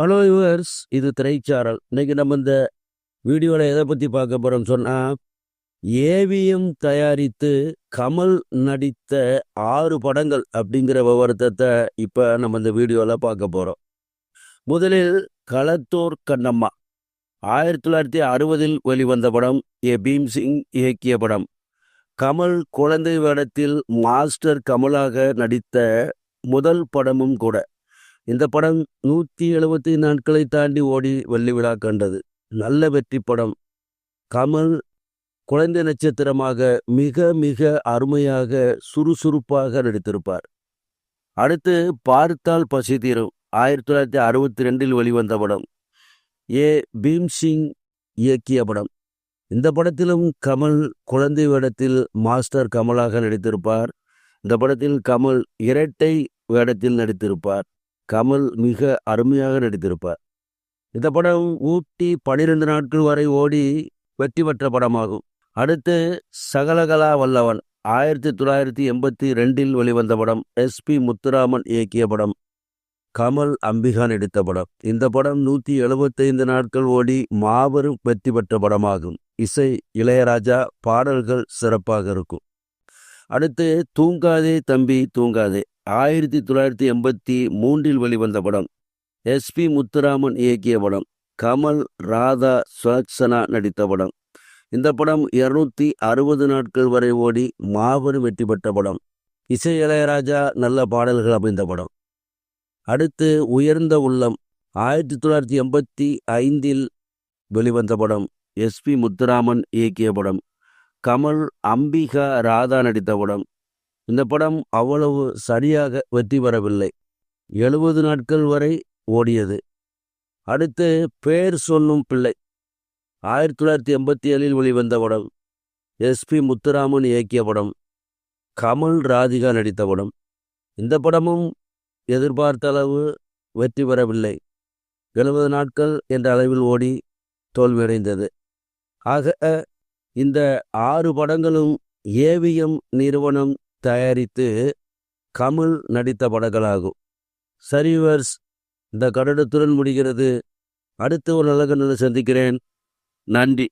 Hello viewers இது திரைச்சாரல். இன்றைக்கி நம்ம இந்த வீடியோவில் எதை பற்றி பார்க்க போகிறோம் சொன்னால் ஏவிஎம் தயாரித்து கமல் நடித்த ஆறு படங்கள் அப்படிங்கிற விவரத்தை இப்போ நம்ம இந்த வீடியோவில் பார்க்க போகிறோம் முதலில் களத்தூர் கண்ணம்மா. ஆயிரத்தி தொள்ளாயிரத்தி அறுபதில் வெளிவந்த படம் ஏ. பீம்சிங் இயக்கிய படம். கமல் குழந்தை வேடத்தில் மாஸ்டர் கமலாக நடித்த முதல் படமும் கூட. இந்த படம் நூற்றி எழுபத்தி நாட்களை தாண்டி ஓடி வெள்ளி விழா கண்டது. நல்ல வெற்றி படம். கமல் குழந்தை நட்சத்திரமாக மிக மிக அருமையாக சுறுசுறுப்பாக நடித்திருப்பார். அடுத்து பார்த்தால் பசி தீரும். ஆயிரத்தி தொள்ளாயிரத்தி அறுபத்தி ரெண்டில் வெளிவந்த படம். ஏ. பீம்சிங் இயக்கிய படம். இந்த படத்திலும் கமல் குழந்தை வேடத்தில் மாஸ்டர் கமலாக நடித்திருப்பார். இந்த படத்தில் கமல் இரட்டை வேடத்தில் நடித்திருப்பார். கமல் மிக அருமையாக நடித்திருப்பார். இந்த படம் ஊட்டி பனிரெண்டு நாட்கள் வரை ஓடி வெற்றி பெற்ற படமாகும். அடுத்து சகலகலா வல்லவன் ஆயிரத்தி தொள்ளாயிரத்தி எண்பத்தி ரெண்டில் வெளிவந்த படம் எஸ்பி முத்துராமன் இயக்கிய படம் கமல் அம்பிகா நடித்த படம். இந்த படம் நூற்றி எழுபத்தைந்து நாட்கள் ஓடி மாபெரும் வெற்றி பெற்ற படமாகும். இசை இளையராஜா பாடல்கள் சிறப்பாக இருக்கும். அடுத்து தூங்காதே தம்பி தூங்காதே. ஆயிரத்தி தொள்ளாயிரத்தி எண்பத்தி மூன்றில் வெளிவந்த படம். எஸ்பி முத்துராமன் இயக்கிய படம். கமல் ராதா சுலக்ஷனா நடித்த படம். இந்த படம் இருநூத்தி அறுபது நாட்கள் வரை ஓடி மாபெரும் வெற்றி பெற்ற படம். இசை இளையராஜா நல்ல பாடல்கள் அமைந்த படம். அடுத்து உயர்ந்த உள்ளம். ஆயிரத்தி தொள்ளாயிரத்தி எண்பத்தி ஐந்தில் வெளிவந்த படம். எஸ்பி முத்துராமன் இயக்கிய படம். கமல் அம்பிகா ராதா நடித்த படம். இந்த படம் அவ்வளவு சரியாக வெற்றி பெறவில்லை. எழுபது நாட்கள் வரை ஓடியது. அடுத்து பேர் சொல்லும் பிள்ளை. ஆயிரத்தி தொள்ளாயிரத்தி எண்பத்தி ஏழில் வெளிவந்த படம். எஸ்பி முத்துராமன் இயக்கிய படம். கமல் ராதிகா நடித்த படம். இந்த படமும் எதிர்பார்த்த அளவு வெற்றி பெறவில்லை. எழுபது நாட்கள் என்ற அளவில் ஓடி தோல்வியடைந்தது. ஆக இந்த ஆறு படங்களும் ஏவிஎம் நிறுவனம் தயாரித்து கமல் நடித்த படங்களாகும். சரிவர்ஸ் இந்த கடனத்துடன் முடிகிறது. அடுத்து ஒரு நல்ல கண்ணில் சந்திக்கிறேன். நன்றி.